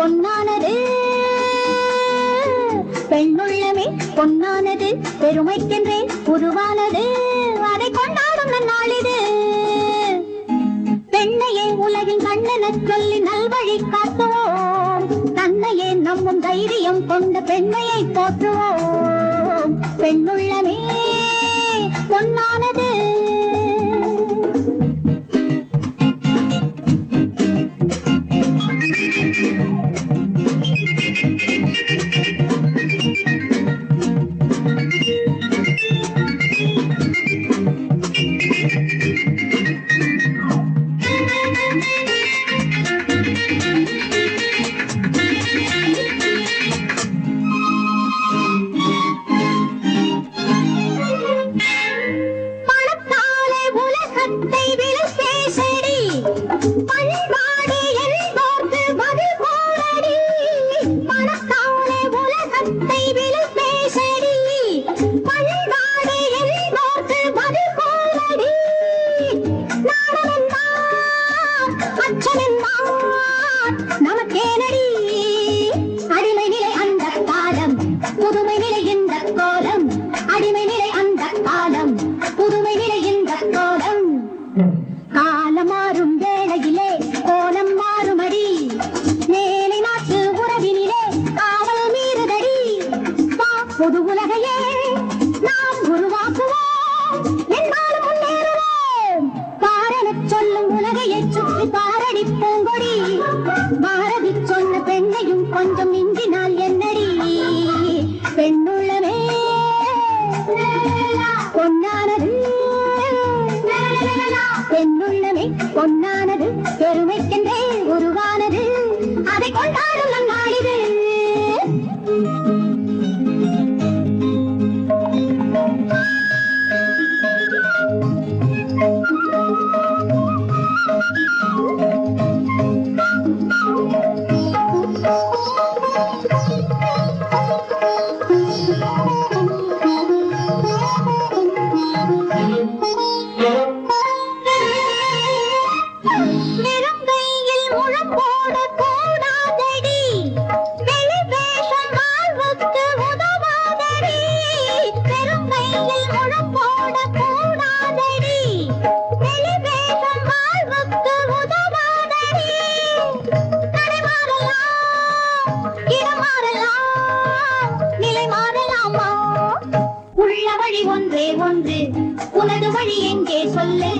பொன்னானது. பெண்ணுள்ளமே பொன்னானது. பெருமைக்கென்றே உருவானது. அதை கொண்டாடும் நன்னாளிது பெண்ணையே உலகின் கண்ணென சொல்லி நல்வழி காட்டுவோம். தன்னையே நம்பும் தைரியம் கொண்ட பெண்மையை போற்றுவோம். பெண்ணுள்ளமே பொன்னானது. ร้ கொஞ்சம் மிஞ்சினால் என்னடி? பெண்ணுள்ளமே பொன்னானது. பெண்ணுள்ளமே பொன்னானது. பெருமைக்கென்று உனது வழி எங்கே சொல்லு?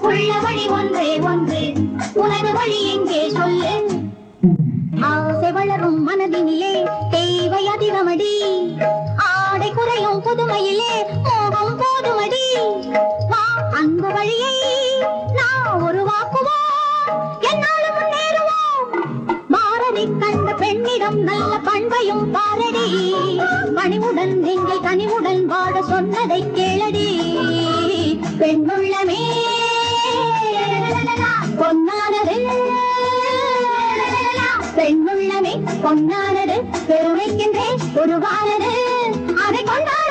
உள்ள வழி ஒன்றே ஒன்று. உனது வழி எங்கே சொல்லு? ஆசை வளரும் மனதினிலே தேவை அதிகமடி. ஆடை குறையும் புதுமையிலே மோகம் போதுமடி. வா அந்த வழியை நான் உருவாக்குவோம் என்னாலும் கண்ட நல்ல பண்பையும் பாரடி. பணிவுடன் எங்கள் கனிவுடன் வாழ சொன்னதை கேளடி. பெண்ணுள்ளமே. பொன்னானது. பெண்ணுள்ளமே பொன்னானது. பெருமைக்கின்றே உருவானது அதை கொண்டா